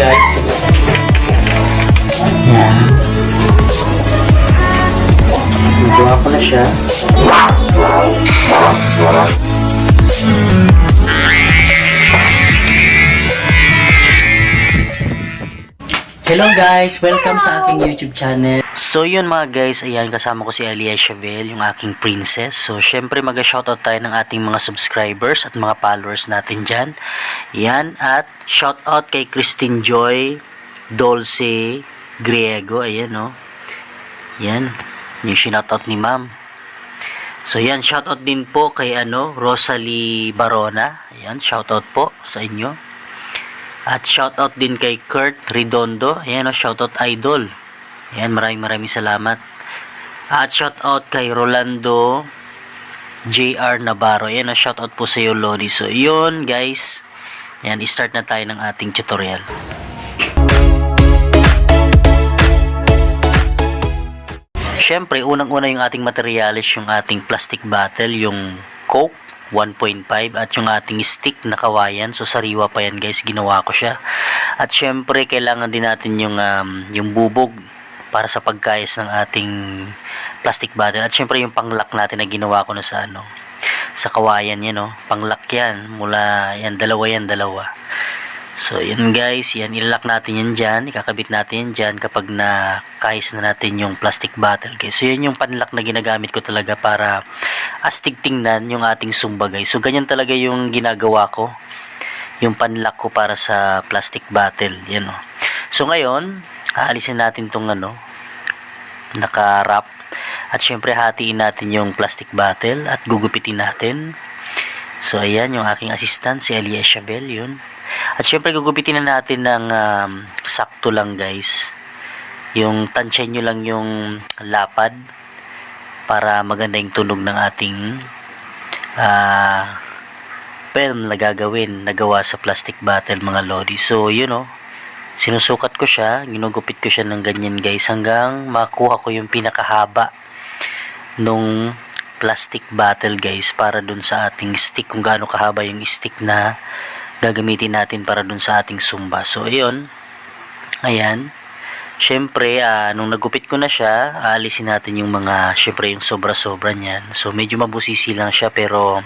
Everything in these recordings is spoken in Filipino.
guys. Yan. Nagawa ko na siya. Hello guys! Welcome sa aking YouTube channel. So yun mga guys, ayan kasama ko si Alia Chabel, yung aking princess. So syempre mag-shoutout tayo ng ating mga subscribers at mga followers natin dyan. Yan at shoutout kay Christine Joy, Dolce, Griego, ayan no. Yan, yung shoutout ni ma'am. So yan, shoutout din po kay ano, Rosalie Barona. Ayan, shoutout po sa inyo. At shoutout din kay Kurt Redondo. Ayan o, shoutout idol. Ayan, maraming maraming salamat. At shoutout kay Rolando JR Navarro. Ayan o, shoutout po sa iyo, Lodi. So, yun guys. Ayan, start na tayo ng ating tutorial. Siyempre, unang-una yung ating materialis, yung ating plastic bottle, yung Coke 1.5 at yung ating stick na kawayan. So, sariwa pa yan guys, ginawa ko siya. At syempre, kailangan din natin yung, um, yung bubog para sa pagkayas ng ating plastic bottle. At syempre, yung panglock natin na ginawa ko na sa ano, sa kawayan yan, no? Panglock yan. Mula, yan, dalawa yan, dalawa. So, yan guys, yan, ilalak natin yan dyan, ikakabit natin yan dyan kapag nakais na natin yung plastic bottle guys. So, yan yung panlock na ginagamit ko talaga para astig tingnan yung ating sumba guys. So, ganyan talaga yung ginagawa ko, yung panlock ko para sa plastic bottle, yan o. So, ngayon, aalisin natin tong ano, naka-wrap. At syempre, hatiin natin yung plastic bottle at gugupitin natin. So, ayan, yung aking assistant, si Elia Chabel, yun. At syempre, gugupitin na natin ng um, sakto lang, guys. Yung tansya nyo lang yung lapad para maganda yung tunog ng ating ah film na gagawin, nagawa sa plastic bottle, mga lodi. So, yun, oh. Sinusukat ko siya, ginugupit ko siya ng ganyan, guys, hanggang makuha ko yung pinakahaba nung plastic bottle guys para dun sa ating stick kung gaano kahaba yung stick na gagamitin natin para dun sa ating sumba. So ayun. Ayan. Syempre ah, nung nagupit ko na siya aalisin natin yung mga syempre yung sobra sobra niyan. So medyo mabusisi lang siya pero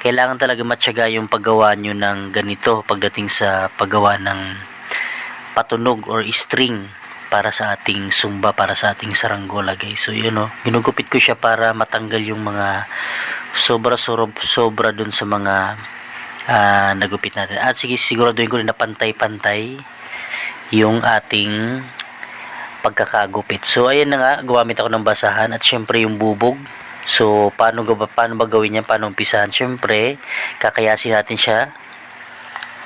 kailangan talaga matyaga yung paggawa nyo ng ganito pagdating sa paggawa ng patunog or string para sa ating sumba, para sa ating saranggola guys. So yun o, ginugupit ko siya para matanggal yung mga sobra sobra, sobra dun sa mga ah, nagupit natin. At sige, siguraduhin ko rin na pantay-pantay yung ating pagkakagupit. So ayan na nga, gumamit ako ng basahan at syempre yung bubog. So paano, paano ba gawin yan? Paano umpisahan? Syempre, kakayasin natin siya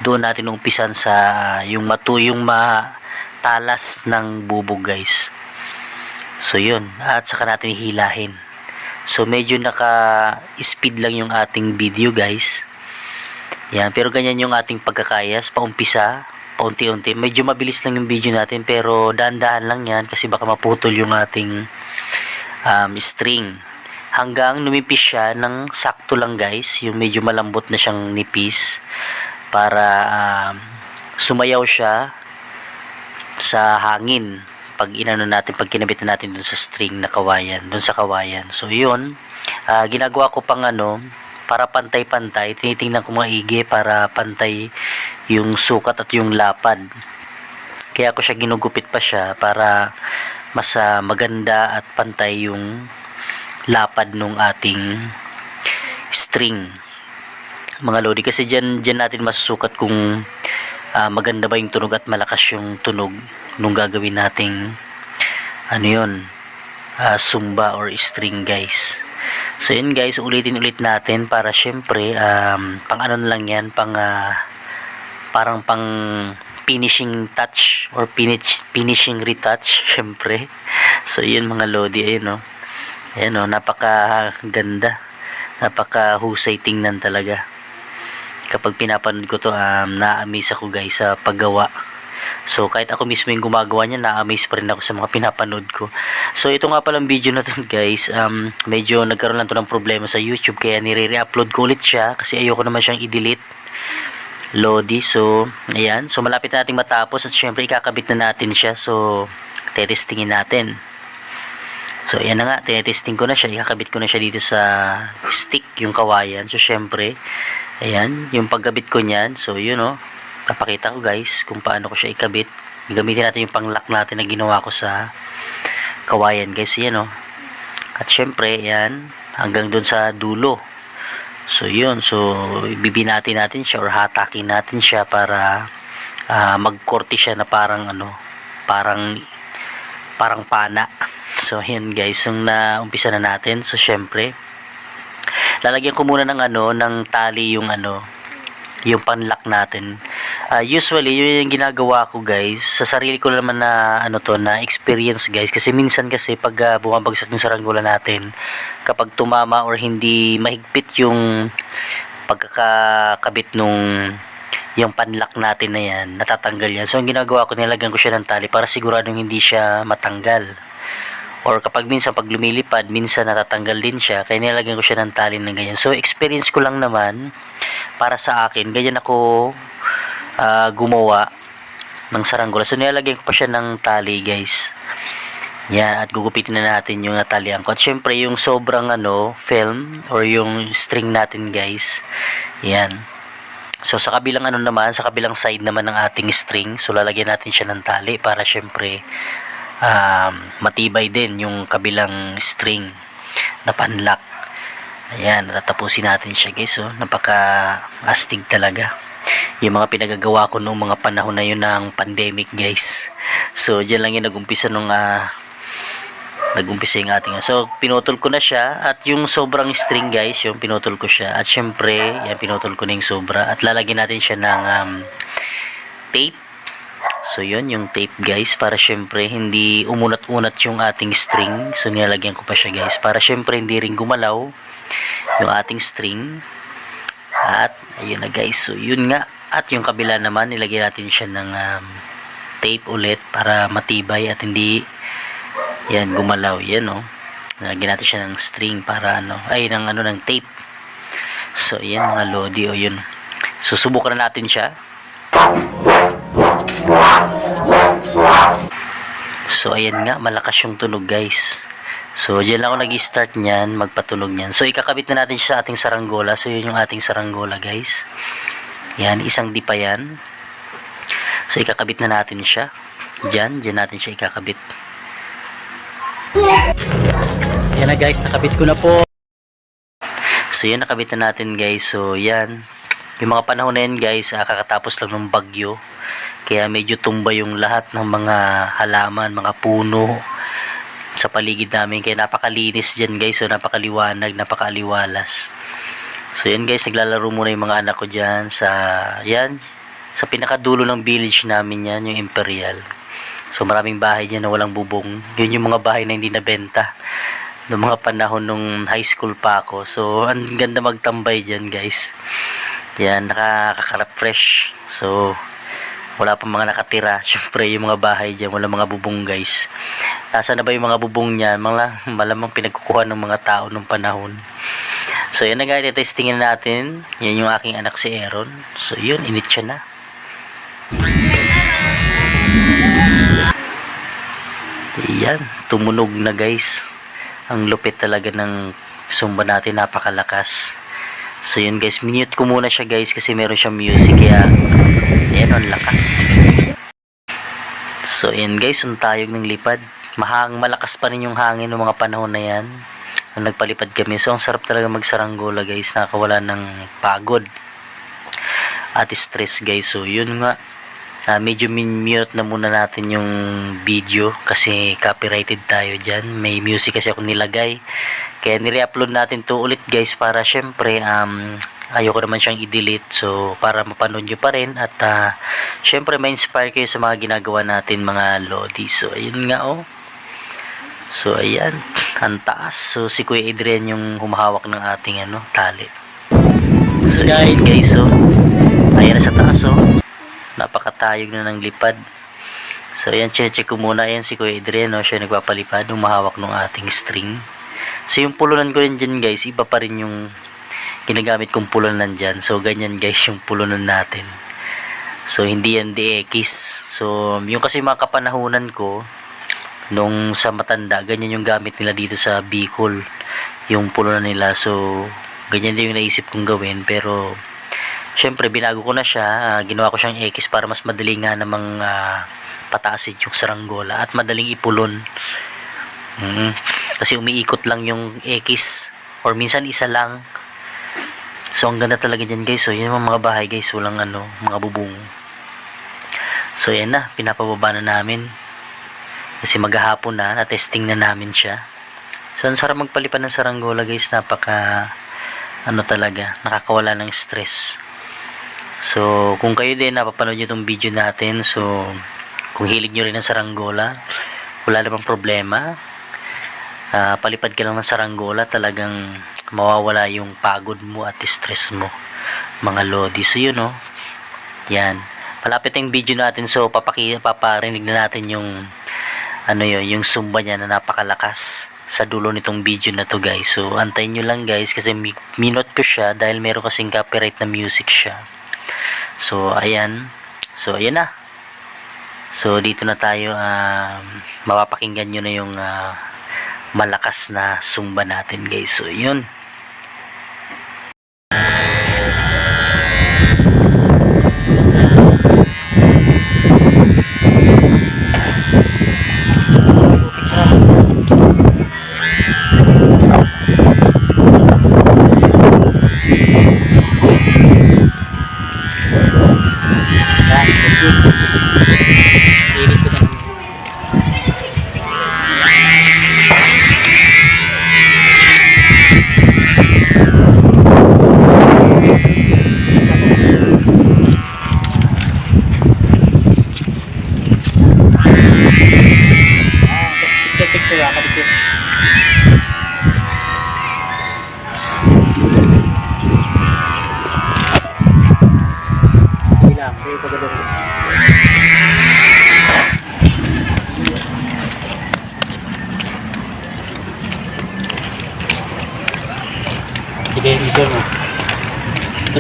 doon natin umpisan sa yung matu yung matalas ng bubog guys. So yun. At saka natin hilahin so medyo naka speed lang yung ating video guys. Yan. Pero ganyan yung ating pagkakayas paumpisa paunti-unti. Medyo mabilis lang yung video natin pero dahan-dahan lang yan kasi baka maputol yung ating um, string. Hanggang numipis siya ng sakto lang guys. Yung medyo malambot na siyang nipis para um, sumayaw siya sa hangin pag inano natin pag kinabit na natin dun sa string na kawayan dun sa kawayan. So yun. Ah, ginagawa ko pang ano para pantay-pantay tinitingnan ko maigi para pantay yung sukat at yung lapad. Kaya ko siya ginugupit pa siya para mas ah, maganda at pantay yung lapad nung ating string mga lodi kasi dyan, dyan natin masusukat kung ah, maganda ba yung tunog at malakas yung tunog nung gagawin nating ano yun ah, sumba or string guys. So yun guys ulitin ulit natin para syempre um, pang ano lang yan pang ah, parang pang finishing touch or finish, finishing retouch syempre. So yun mga lodi ayun no ayun no napaka ganda napaka husay tingnan talaga kapag pinapanood ko to um, na-amaze ako guys sa paggawa so kahit ako mismo yung gumagawa niya na-amaze pa rin ako sa mga pinapanood ko so ito nga palang video na to guys um, medyo nagkaroon lang to ng problema sa youtube kaya nire-upload ko ulit siya kasi ayoko naman siyang i-delete Lodi. So, ayan. So, malapit na nating matapos at syempre ikakabit na natin siya. So, tetestingin natin. So, ayan na nga. Tinetesting ko na siya. Ikakabit ko na siya dito sa stick, yung kawayan. So, syempre, ayan. Yung pagkabit ko niyan. So, yun o. Papakita ko guys kung paano ko siya ikabit. Gamitin natin yung panglock natin na ginawa ko sa kawayan guys. Yan o. At syempre, ayan. Hanggang dun sa dulo. So yun, so bibinatin natin siya or hatakin natin siya para ah, magkorte siya na parang ano, parang parang pana. So yun guys, yung naumpisa na natin. So syempre, lalagyan ko muna ng ano, ng tali yung ano, yung panlock natin. Ah, usually, yun yung ginagawa ko guys. Sa sarili ko naman na ano to, na experience guys. Kasi minsan kasi pag ah, bumabagsak yung saranggola natin, kapag tumama or hindi mahigpit yung pagkakabit nung yung panlock natin na yan, natatanggal yan. So, ang ginagawa ko, nilagyan ko siya ng tali para siguradong hindi siya matanggal. Or kapag minsan pag lumilipad, minsan natatanggal din siya. Kaya nilagyan ko siya ng tali ng ganyan. So, experience ko lang naman para sa akin. Ganyan ako ah, gumawa ng saranggola. So, nilalagyan ko pa siya ng tali, guys. Yan, at gugupitin na natin yung natalian ko. At syempre, yung sobrang ano, film or yung string natin, guys. Yan. So, sa kabilang ano naman, sa kabilang side naman ng ating string, so lalagyan natin siya ng tali para syempre um, matibay din yung kabilang string na panlock. Ayan, natatapusin natin siya guys. So, napaka-astig talaga. Yung mga pinagagawa ko noong mga panahon na yun ng pandemic guys. So, dyan lang yung nag-umpisa nung ah, nagumpisa yung ating so pinutol ko na siya at yung sobrang string guys yung pinutol ko siya at syempre yan pinutol ko na yung sobra at lalagyan natin siya ng um, tape so yun yung tape guys para syempre hindi umunat-unat yung ating string so nilalagyan ko pa siya guys para syempre hindi rin gumalaw yung ating string at ayun na guys so yun nga at yung kabila naman nilagyan natin siya ng um, tape ulit para matibay at hindi yan, gumalaw. Yan, oh. Nalagyan natin siya ng string para ano, ay, ng ano, ng tape. So, yan, mga lodi, o yun. Susubukan na natin siya. So, ayan nga, malakas yung tunog, guys. So, lang ako nag-start niyan, magpatunog niyan. So, ikakabit na natin siya sa ating saranggola. So, yun yung ating saranggola, guys. Yan, isang di pa yan. So, ikakabit na natin siya. Dyan, dyan natin siya ikakabit. Yan na guys, nakabit ko na po. So yan, nakabit na natin guys. So yan, yung mga panahon na yan guys, ah, kakatapos lang ng bagyo. Kaya medyo tumba yung lahat ng mga halaman, mga puno sa paligid namin. Kaya napakalinis dyan guys. So napakaliwanag, napakaliwalas. So yan guys, naglalaro muna yung mga anak ko dyan sa, yan, sa pinakadulo ng village namin yan, yung Imperial. So maraming bahay dyan na walang bubong. Yun yung mga bahay na hindi nabenta. Noong mga panahon nung high school pa ako. So ang ganda magtambay dyan guys. Yan, nakaka-refresh. So wala pa mga nakatira. Siyempre yung mga bahay dyan, wala mga bubong guys. Nasa na ba yung mga bubong niyan? Mga malamang pinagkukuha ng mga tao nung panahon. So yan na guys, testingin natin. Yan yung aking anak si Aaron. So yun, init siya na. Yan, tumunog na guys. Ang lupit talaga ng sumba natin, napakalakas. So yun guys, minute ko muna siya guys kasi meron siyang music kaya yan ang lakas. So yan guys, ang tayog ng lipad. Mahang malakas pa rin yung hangin ng mga panahon na yan. Nung nagpalipad kami. So ang sarap talaga magsaranggola guys, nakakawala ng pagod at stress guys. So yun nga, Ah, medyo min-mute na muna natin yung video kasi copyrighted tayo dyan. May music kasi ako nilagay. Kaya nire-upload natin to ulit guys para syempre um, ayoko naman siyang i-delete. So para mapanood nyo pa rin at uh, syempre ma-inspire kayo sa mga ginagawa natin mga lodi. So ayun nga oh. So ayan, ang taas. So si Kuya Adrian yung humahawak ng ating ano, tali. So guys, guys so ayan na sa taas oh napakatayog na ng lipad. So, ayan, check ko muna. Ayan, si Kuya Adrian, no? siya nagpapalipad, humahawak ng ating string. So, yung pulunan ko yun dyan, guys, iba pa rin yung ginagamit kong pulunan dyan. So, ganyan, guys, yung pulunan natin. So, hindi yan DX. So, yung kasi mga kapanahunan ko, nung sa matanda, ganyan yung gamit nila dito sa Bicol. Yung pulo na nila. So, ganyan din yung naisip kong gawin. Pero, syempre, binago ko na siya. Ah, ginawa ko siyang X para mas madali nga namang ah, pataasin yung saranggola at madaling ipulon. Mm. Kasi umiikot lang yung X or minsan isa lang. So, ang ganda talaga dyan guys. So, yun yung mga bahay guys. Walang ano, mga bubong. So, yan na. Pinapababa na namin. Kasi maghahapon na. Na-testing na namin siya. So, ang sarap magpalipan ng saranggola guys. Napaka, ano talaga, nakakawala ng stress. So, kung kayo din napapanood nyo itong video natin, so, kung hilig nyo rin ng saranggola, wala namang problema. Ah, palipad ka lang ng saranggola, talagang mawawala yung pagod mo at stress mo. Mga lodi. So, yun, no? Yan. Malapit na yung video natin, so, papaki, paparinig na natin yung, ano yun, yung sumba niya na napakalakas sa dulo nitong video na to guys. So, antayin nyo lang guys kasi mi- minute ko siya dahil meron kasing copyright na music siya. So, ayan. So, ayan na. So, dito na tayo. Um, mapapakinggan nyo na yung ah, malakas na sumba natin, guys. So, yun.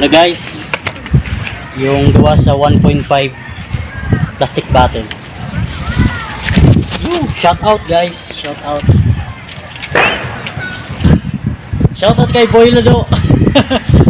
Na guys. Yung gawa sa 1.5 plastic bottle. Woo! Shout out guys. Shout out. Shout out kay Boy Lado.